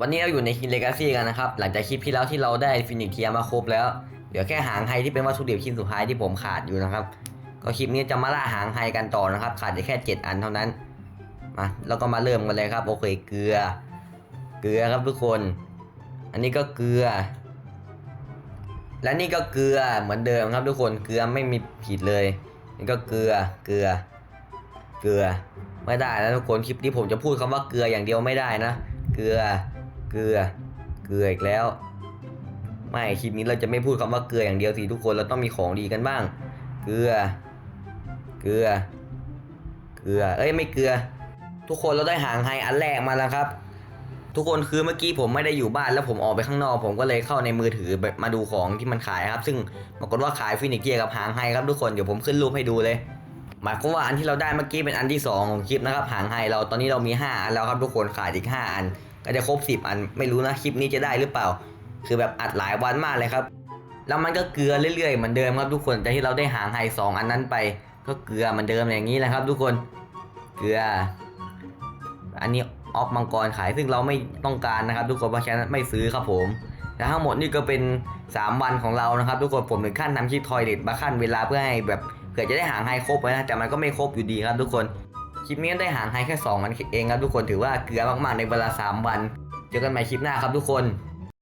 วันนี้เราอยู่ในคินเลกาซี่กันนะครับ หลังจากคลิปที่แล้วที่เราได้ฟินิกเทียมาครบแล้ว เหลือแค่หางไฮที่เป็นวัตถุดิบชิ้นสุดท้ายที่ผมขาดอยู่นะครับ ก็คลิปนี้จะมาล่าหางไฮกันต่อนะครับ ขาดอยู่แค่ 7 อันเท่านั้น มาแล้วก็มาเริ่มกันเลยครับ โอเคเกลือ เกลือครับทุกคน อันนี้ก็เกลือ และนี่ก็เกลือเหมือนเดิมครับทุกคน เกลือไม่มีผิดเลย นี่ก็เกลือ เกลือ เกลือ ไม่ได้นะทุกคน คลิปนี้ผมจะพูดคำว่าเกลืออย่างเดียวไม่ได้นะ เกลือ เกลือ เกลืออีกแล้ว ไม่คลิปนี้เราจะไม่พูดคำว่าเกลืออย่างเดียวสิทุกคนเราต้องมีของดีกันบ้าง เกลือ เกลือ เกลือ เอ้ยไม่เกลือ ทุกคนเราได้หางไฮอันแรกมาแล้วครับ ทุกคนคือเมื่อกี้ผมไม่ได้อยู่บ้านแล้วผมออกไปข้างนอก ผมก็เลยเข้าในมือถือมาดูของที่มันขายครับ ซึ่งปรากฏว่าขายฟินิกเกียกับหางไฮครับทุกคนเดี๋ยวผมขึ้นรูปให้ดูเลยหมายความว่าอันที่เราได้เมื่อกี้เป็นอันที่สองของคลิปนะครับหางไฮเราตอนนี้เรามี 5 อันแล้วครับทุกคนขาดอีก 5 อัน ก็จะครบ 10 อันไม่รู้นะคลิปนี้จะได้หรือเปล่า คือแบบอัดหลายวันมากเลยครับ แล้วมันก็เกลือเรื่อยๆเหมือนเดิมครับทุกคนแต่ที่เราได้หางไฮสองอันนั้นไป ก็เกลือเหมือนเดิมอย่างนี้แหละครับ ทุกคนเกลือ อันนี้ออฟมังกรขายซึ่งเราไม่ต้องการนะครับ ทุกคนเพราะฉะนั้นไม่ซื้อครับผมและทั้งหมดนี่ก็เป็น 3 วันของเรานะครับ ทุกคนผมถึงขั้นทำคลิปทอยเด็ดมาขั้นเวลาเพื่อให้แบบเผื่อจะได้หางไฮครบไว้นะแต่มันก็ไม่ครบอยู่ดีครับทุกคน คลิปนี้ได้หางไฮแค่2อันเองครับทุกคนถือว่าเกลือมากๆในเวลา 3 วัน เจอกันใหม่คลิปหน้าครับทุกคน